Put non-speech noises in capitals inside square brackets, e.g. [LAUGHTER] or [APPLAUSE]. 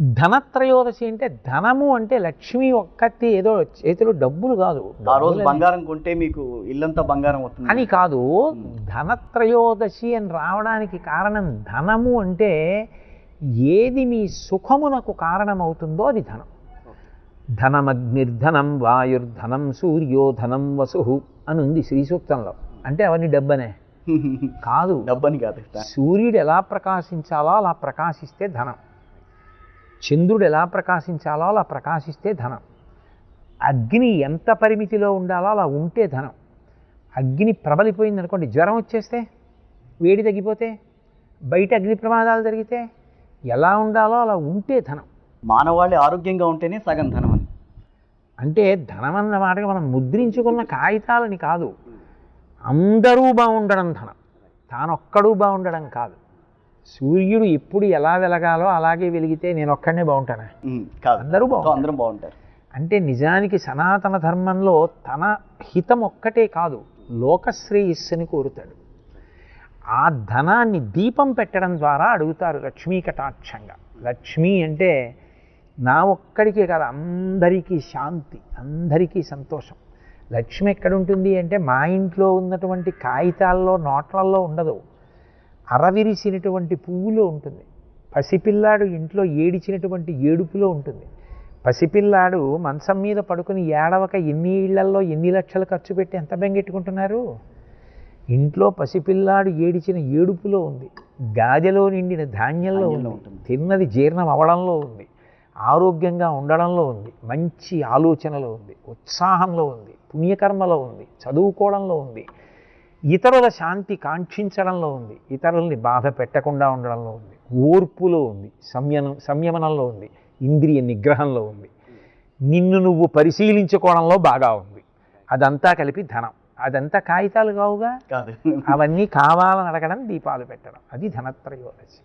ధనత్రయోదశి అంటే ధనము అంటే లక్ష్మి ఒక్కటి ఏదో చేతిలో డబ్బులు కాదు. ఆ రోజు బంగారం కొంటే మీకు ఇల్లంతా బంగారం అవుతుంది. అని కాదు. ధనత్రయోదశి అని రావడానికి కారణం ధనము అంటే ఏది మీ సుఖమునకు కారణమవుతుందో అది ధనం. ధనమగ్నిర్ధనం వాయుర్ధనం సూర్యో ధనం వసు అని ఉంది శ్రీ సూక్తంలో అంటే అవన్నీ డబ్బనే. [LAUGHS] కాదు. డబ్బని కాదు. సూర్యుడు ఎలా ప్రకాశించాలో అలా ప్రకాశిస్తే ధనం. చంద్రుడు ఎలా ప్రకాశించాలో అలా ప్రకాశిస్తే ధనం. అగ్ని ఎంత పరిమితిలో ఉండాలో అలా ఉంటే ధనం. అగ్ని ప్రబలిపోయింది అనుకోండి జ్వరం వచ్చేస్తే వేడి తగ్గిపోతే బయట అగ్ని ప్రమాదాలు జరిగితే ఎలా ఉండాలో అలా ఉంటే ధనం. మానవాళి ఆరోగ్యంగా ఉంటేనే సగం ధనం అని. అంటే ధనం అన్న మాటగా మనం ముద్రించుకున్న కాగితాలని కాదు అందరూ బాగుండడం ధనం. తానొక్కడూ బాగుండడం కాదు. సూర్యుడు ఎప్పుడు ఎలా వెలగాలో అలాగే వెలిగితే నేను ఒక్కడనే బాగుంటానా? అందరూ బాగుంటారు. అందరం బాగుంటారు. అంటే నిజానికి సనాతన ధర్మంలో తన హితం ఒక్కటే కాదు లోకశ్రేయస్సుని కోరుతాడు. ఆ ధనాన్ని దీపం పెట్టడం ద్వారా అడుగుతారు లక్ష్మీ కటాక్షంగా. లక్ష్మి అంటే నా ఒక్కడికే కాదు అందరికీ శాంతి అందరికీ సంతోషం. లక్ష్మి ఎక్కడుంటుంది అంటే మా ఇంట్లో ఉన్నటువంటి కాగితాల్లో నోట్లల్లో ఉండదు. అరవిరిసినటువంటి పువ్వులో ఉంటుంది. పసిపిల్లాడు ఇంట్లో ఏడిచినటువంటి ఏడుపులో ఉంటుంది. పసిపిల్లాడు మంచం మీద పడుకుని ఏడవక ఎన్ని ఇళ్ళల్లో ఎన్ని లక్షలు ఖర్చు పెట్టి ఎంత బెంగెట్టుకుంటున్నారు? ఇంట్లో పసిపిల్లాడు ఏడిచిన ఏడుపులో ఉంది. గాజెలో నిండిన ధాన్యంలో ఉంది. ఉంటుంది. తిన్నది జీర్ణం అవ్వడంలో ఉంది. ఆరోగ్యంగా ఉండడంలో ఉంది. మంచి ఆలోచనలో ఉంది. ఉత్సాహంలో ఉంది. పుణ్యకర్మలో ఉంది. చదువుకోవడంలో ఉంది. ఇతరుల శాంతి కాంక్షించడంలో ఉంది. ఇతరుల్ని బాధ పెట్టకుండా ఉండడంలో ఉంది. ఓర్పులో ఉంది. సంయమనం సంయమనంలో ఉంది. ఇంద్రియ నిగ్రహంలో ఉంది. నిన్ను నువ్వు పరిశీలించుకోవడంలో బాగా ఉంది. అదంతా కలిపి ధనం. అదంతా కాగితాలు కావుగా? కాదు. అవన్నీ కావాలని అడగడం దీపాలు పెట్టడం. అది ధనత్రయోదశి.